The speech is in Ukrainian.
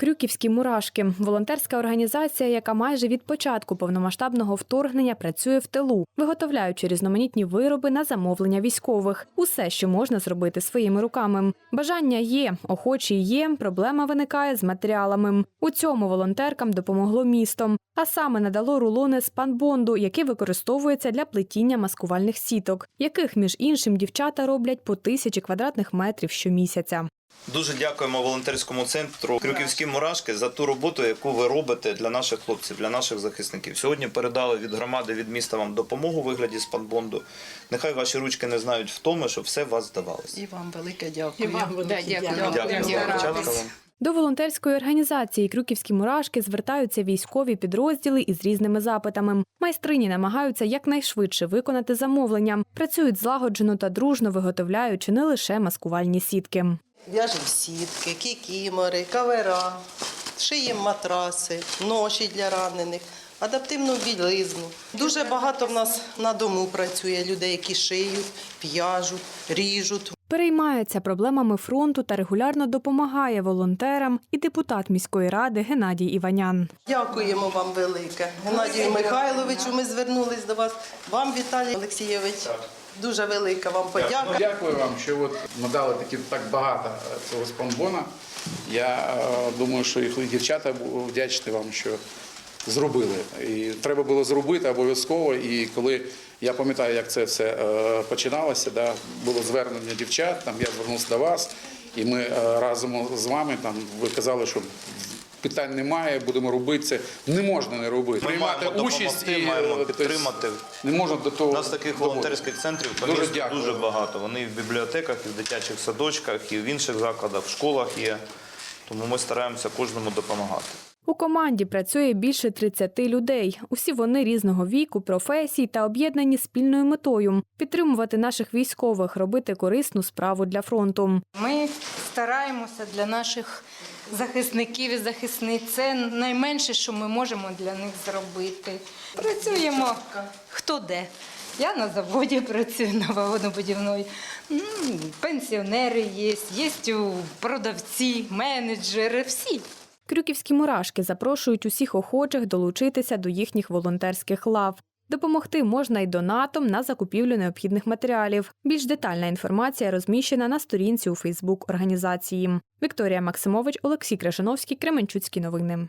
Крюківські мурашки волонтерська організація, яка майже від початку повномасштабного вторгнення працює в тилу, виготовляючи різноманітні вироби на замовлення військових. Усе, що можна зробити своїми руками. Бажання є, охочі є. Проблема виникає з матеріалами. У цьому волонтеркам допомогло місто, а саме надало рулони з панбонду, який використовується для плетіння маскувальних сіток, яких між іншим дівчата роблять по тисячі квадратних метрів щомісяця. Дуже дякуємо волонтерському центру Крюківські мурашки за ту роботу, яку ви робите для наших хлопців, для наших захисників. Сьогодні передали від громади від міста вам допомогу у вигляді спанбонду. Нехай ваші ручки не знають втоми, щоб все вас здавалося. І вам велике дякую. І вам велике Да, дякую. дякую. Дякую, Дякую. До волонтерської організації Крюківські мурашки звертаються військові підрозділи із різними запитами. Майстрині намагаються якнайшвидше виконати замовлення. Працюють злагоджено та дружно, виготовляючи не лише маскувальні сітки. В'яжемо сітки, кікімори, кавера, шиємо матраси, ноші для ранених, адаптивну білизну. Дуже багато в нас на дому працює людей, які шиють, в'яжуть, ріжуть. Переймається проблемами фронту та регулярно допомагає волонтерам і депутат міської ради Геннадій Іванян. Дякуємо вам велике. Геннадію Михайловичу, ми звернулись до вас. Вам, Віталій Олексійович, дуже велика вам подяка. Ну, Дякую вам, що от надали такі так багато е, цього спанбона. Я е, думаю, що і дівчата вдячні вам, що зробили. І треба було зробити обов'язково. І коли я пам'ятаю, як це все е, починалося, да, було звернення дівчат, там я звернувся до вас, і ми е, разом з вами там ви казали, що. Питань немає, будемо робити це. Не можна не робити. Ми маємо допомогти, маємо е, тобто, підтримати. Не можна до того. У нас таких доводити. волонтерських центрів по Дуже місту дякую. дуже багато. Вони і в бібліотеках, і в дитячих садочках, і в інших закладах, в школах є. Тому ми стараємося кожному допомагати. У команді працює більше 30 людей. Усі вони різного віку, професій та об'єднані спільною метою підтримувати наших військових, робити корисну справу для фронту. Ми стараємося для наших захисників і захисниць. Це найменше, що ми можемо для них зробити. Працюємо хто де. Я на заводі працюю на вагонобудівної. Пенсіонери є, є продавці, менеджери, всі. Крюківські мурашки запрошують усіх охочих долучитися до їхніх волонтерських лав. Допомогти можна й донатом на закупівлю необхідних матеріалів. Більш детальна інформація розміщена на сторінці у Фейсбук організації. Вікторія Максимович, Олексій Крашановський, Кременчуцькі новини.